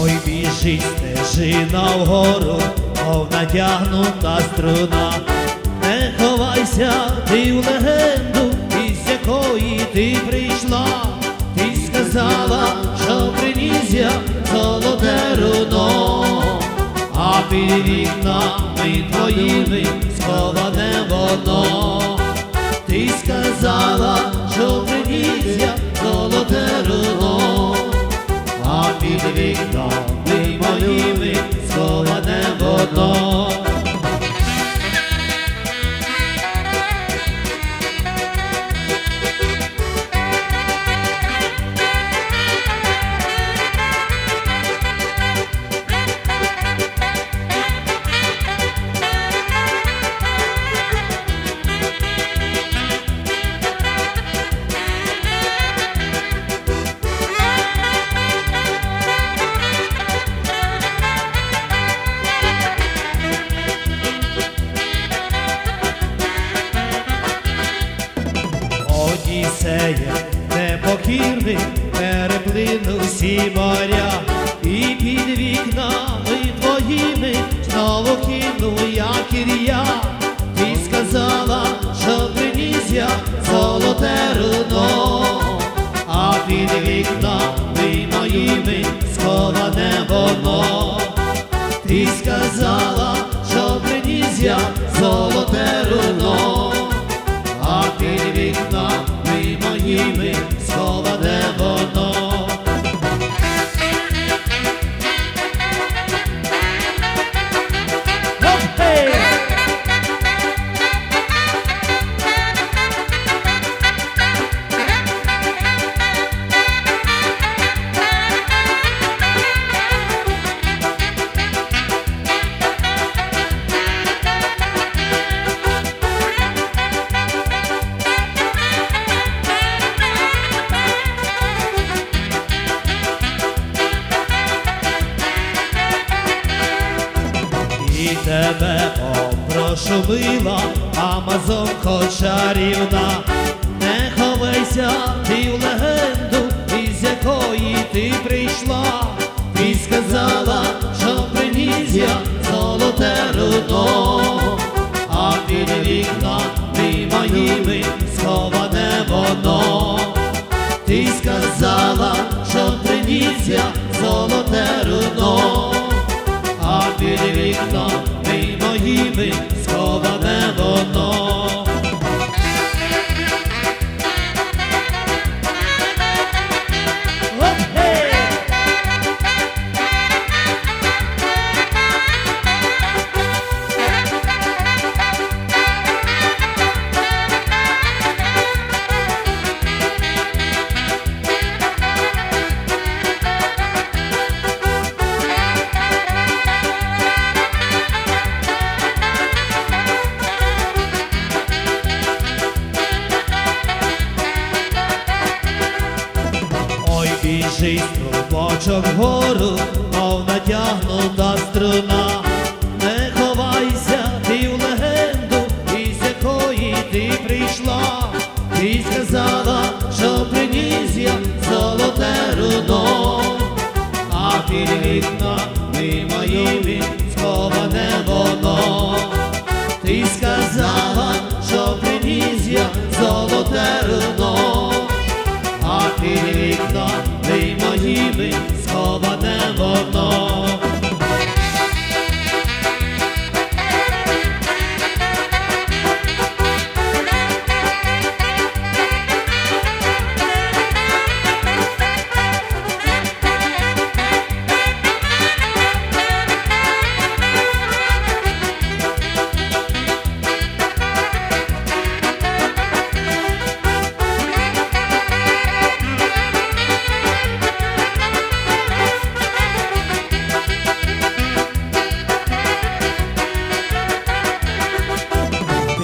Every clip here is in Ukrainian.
Ой, біжить стежина вгору, мов натягнута струна. Не ховайся, ти в легенду, із якої ти прийшла. Ти сказала, що приніс я золоте руно, а під вікнами твоїми сховане воно. Ти сказала, що приніс я золоте руно, а під вікнами моїми моря, і під вікнами твоїми знову кинув я кір'я. Ти сказала, що приніс я золоте руно, а під вікнами моїми сховане воно. Ти сказала, що приніс я золоте руно, а під вікнами моїми І тебе попрошу мила, Амазонко чарівна, не ховайся ти в легенду, із якої ти прийшла. Ти сказала, що приніс я золоте руно, а під вікнами моїми моїми вгору, мов натягнута струна.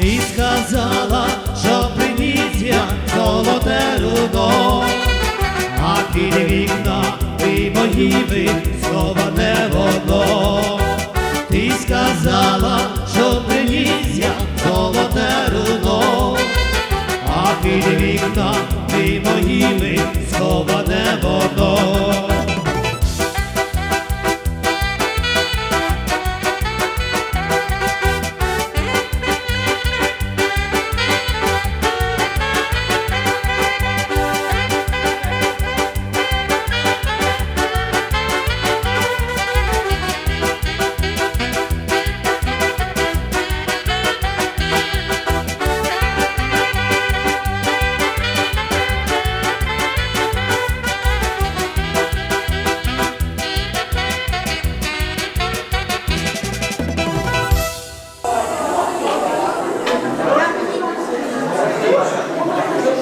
і сказала, що приніс я золоте рудо, а під вікна ти мої слова не воно. Ти сказала, що приніс я золоте рудо, а під вікна.